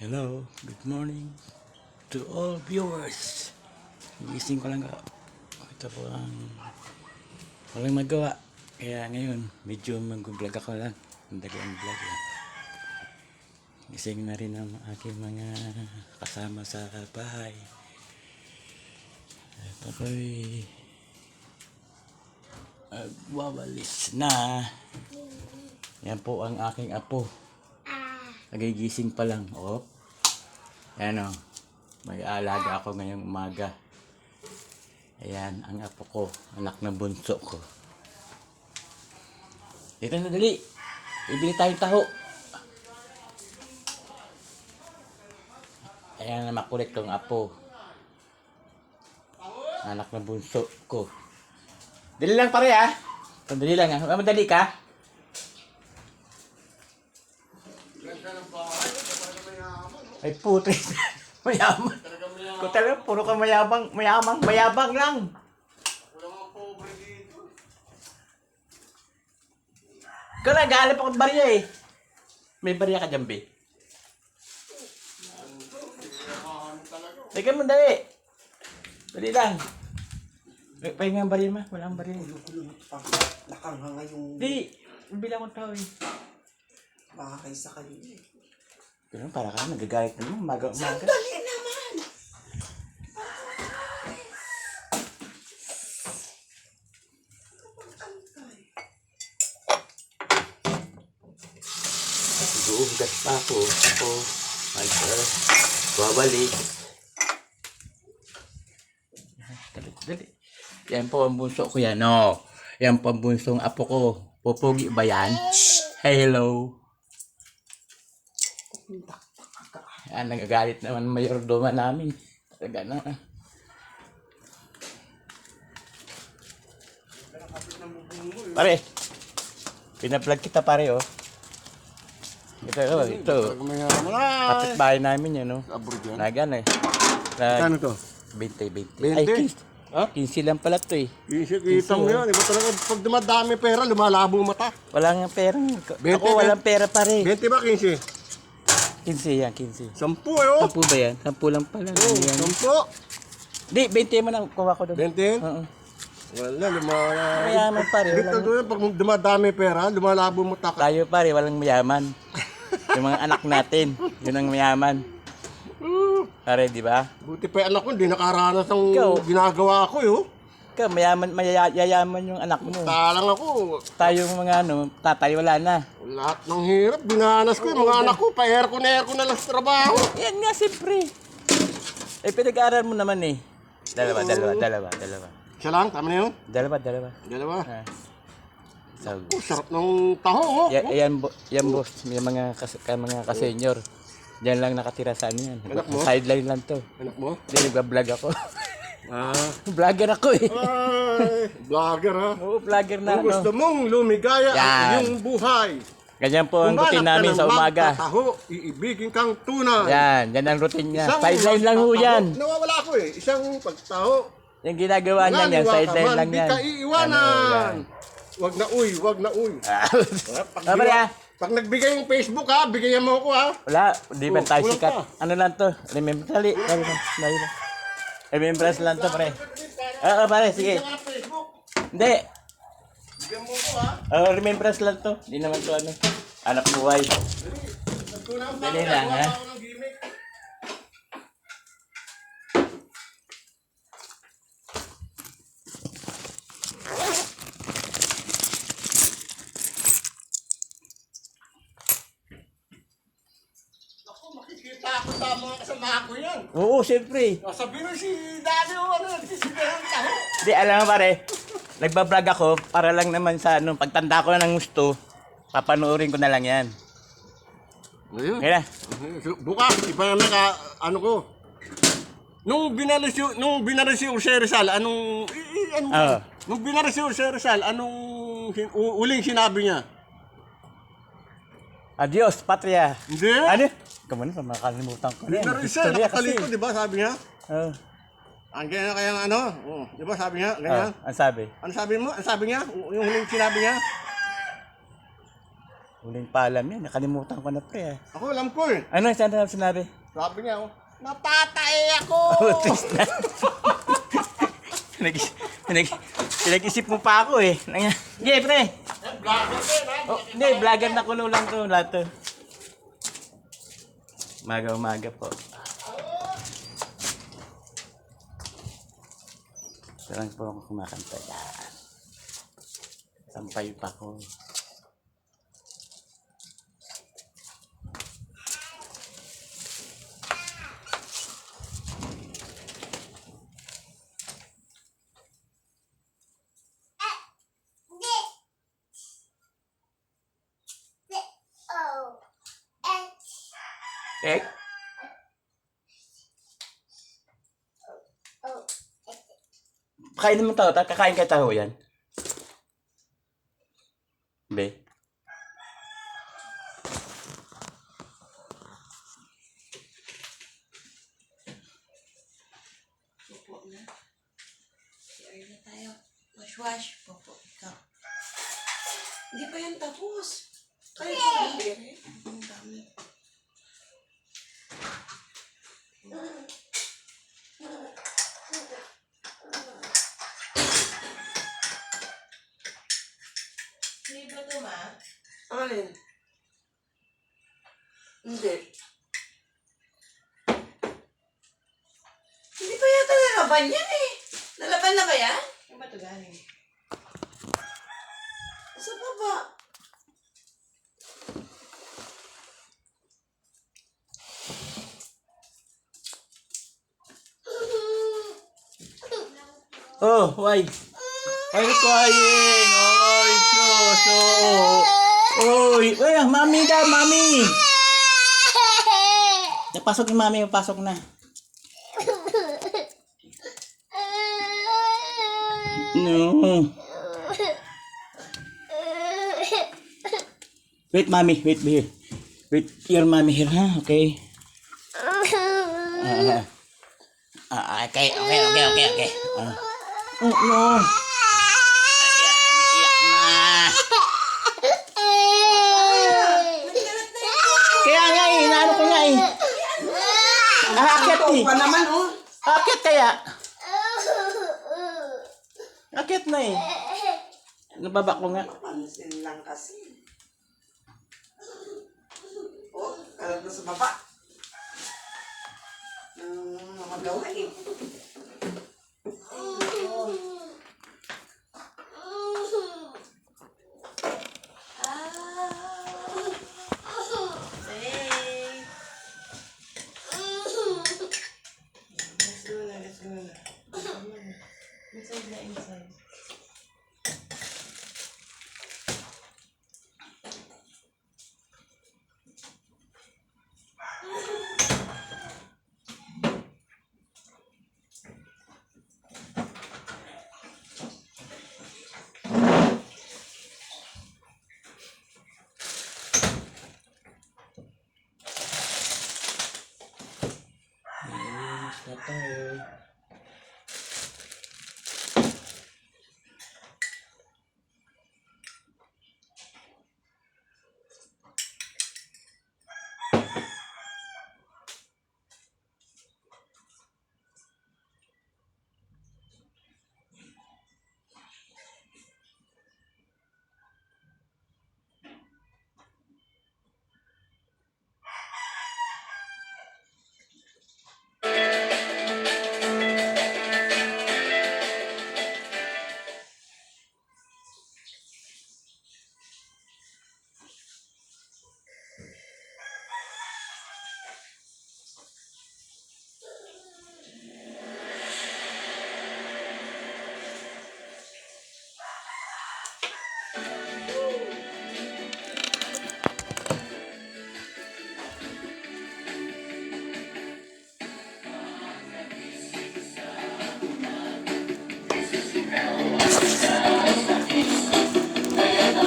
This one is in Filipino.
Hello, good morning to all viewers. Gising ko lang ako. Ito po ang walang magawa. Kaya ngayon, medyo mag-vlog ako lang. Madali ang vlog lang. Gising na rin ang aking mga kasama sa bahay. Ito po'y wawalis na. Yan po ang aking apo. Nagigising pa lang. Oh. Ayan o. May alaga ako ngayong umaga. Ayan, ang apo ko. Anak ng bunso ko. Dito na dali. Bibili tayong taho. Ayan na makulit kong apo. Anak ng bunso ko. Dali lang pare ah. Sandali lang ah. Madali ka? Ay putre. mayaman. Kung talaga puro ka mayabang, mayamang, mayabang lang. Ikaw na, gahalap ako ng barya eh. May barya ka dyan, be. Teka mo, dali. Dali lang. May pahinga ang barya ma. Wala ang barya. eh. Nakanghanga yung Di, bilang akong tao eh. bahay sa kanila. eh. Ganun, para ka nagagalit na naman. Umaga, umaga. Dali naman! Guugat pa ako. Ako, mag, uh, babalik. Dali, dali. Yan po ang bunso ko yan. No. Yan po ang bunsong apo ko. Pupugi ba yan? Hello. Yan, nagagalit naman mayordoma namin. Talaga na. Pare, pinaplug kita pare oh. Ito, oh, ito. Kapit bahay namin yan, no? Abroad yan? Nagan eh. Nag Kano to? 20, 20. 20? Ay, 15. Ha? 15 lang pala to eh. Easy, kita mo yan. Iba talaga, pag dumadami pera, lumalabo mata. Wala nga pera. 20, Ako walang pera pare. 20 ba, 15? 15 yan, 15. 10 eh, oh. Sampu ba yan? Sampu lang pala. Oh, Ano yan? 10. Di, 20 mo na kuha ko doon. 20? Oo. Wala, lumala. Mayaman pare. Dito doon, pag dumadami pera, lumalabo mata ka. tayo pare, walang mayaman. Yung mga anak natin, yun ang mayaman. Pare, di ba? Buti pa yung anak ko, hindi nakaranas ng Ikaw. ginagawa ko, yo. Ikaw, mayaman, mayayaman yung anak mo. Talang ako. Tayo mga ano, tatay wala na. Lahat ng hirap, binanas ko yung mga anak ko. Pa-aircon, aircon na lang sa trabaho. Yan nga, siyempre. Eh, pinag-aaral mo naman eh. Dalawa, dalawa, dalawa, dalawa. Siya lang, tama na yun. Dalawa, dalawa. Dalawa. Ah. So, Oh, sarap ng taho, oh. ya, yan, bo- yan boss, may mga, kas, ka, mga kasenyor. Diyan lang nakatira sa ano yan. Anak mo? Sideline lang to. Anak mo? Hindi, nagbablog ako. Ah. vlogger ako eh. Ay, vlogger ha. Oo, vlogger na Kung gusto ano. mong lumigaya ang Yan. iyong buhay. Ganyan po ang routine namin sa umaga. Taho, iibigin kang tunay. Yan, yan ang routine niya. Isang Sideline lang ho yan. Nawawala ako eh. Isang pagtaho. Yung ginagawa niya yan, Ngaliwa ka sideline man, lang di yan. ka Ano, iiwanan. yan. Wag na uy, wag na uy. Pag, Ah, pare, ah. pag nagbigay yung Facebook ha, bigayan mo ako ha. Wala, di ba Oh, tayo kulang sikat? pa. Ano lang to? Remember, dali, dali lang, dali lang. Remembrance lang to, pre. Oo, pare, sige. Bigyan ka ng Facebook. Hindi, Bigyan mo ako ha. oh, remembrance lang to. Hindi naman to ano. Anak buhay. Dali lang, ha? ako ng gimmick. Ako, ako sa mga kasama ko yan. Oo, siyempre. Sabi mo si Daddy o ano, nagsisigahan ng taho. Hindi, alam mo pare, nagbablog ako para lang naman sa ano, pagtanda ko na ng gusto, papanoorin ko na lang yan. Ayun. Kaya na. Bukas, iba naman ka, ano ko. Nung binalis yung, nung binalis yung Jose Rizal, anong, i, i, anong, Oo. nung binalis yung Jose Rizal, anong, u- uling sinabi niya? Adios, patria. Hindi. Ano? Kamu na, makakalimutan ko na yan. Binalis siya, Istorya nakakalito, di ba, sabi niya? Oo. Ang ganyan kaya ano, oh, di ba sabi niya, ganyan. Ah, ang sabi. Ano sabi mo? Ano sabi niya? Yung huling sinabi niya? Huling paalam yan. Nakalimutan ko na pre. ah. Ako alam ko eh. Ano yung sinabi? Sabi niya, oh, natatay ako! Pinag pinag pinag-isip mo pa ako eh. Nangya. Sige, pre. Oh, hindi, vlogger na kulo lang to lahat to. Umaga-umaga po. Lang po ako kumakanta. Sampay pa ko. Eh? Kain naman tao. Ta- Kakain kay tao yan. Be. Popo na. Share na tayo. Wash wash. Popo, ikaw. Hindi pa yan tapos. Kaya yung bere. Ang dami. Alin? Hindi. Hindi pa yata nalaban yan eh. Nalaban na ba yan? Saan ba ito galing? Sa baba. Oh, why? Why you crying? Oh, it's so, so. Oh, well, mami daw, mami. Napasok ni mami, pasok na. No. Wait, mommy. Wait, here. Wait, your mommy here, ha? Okay. Ah, ah, okay, okay, okay, okay, okay. Ah. Oh, no. Ayan, iyak na. Kaya nga eh, inaano ko nga eh. Eh. Pa naman oh. Aakyat kaya. Aakyat na eh. Nababa ko nga. Pansin lang kasi. Oh, alam na sa baba. Hmm, magawa eh. Hey! Ayos na tayo.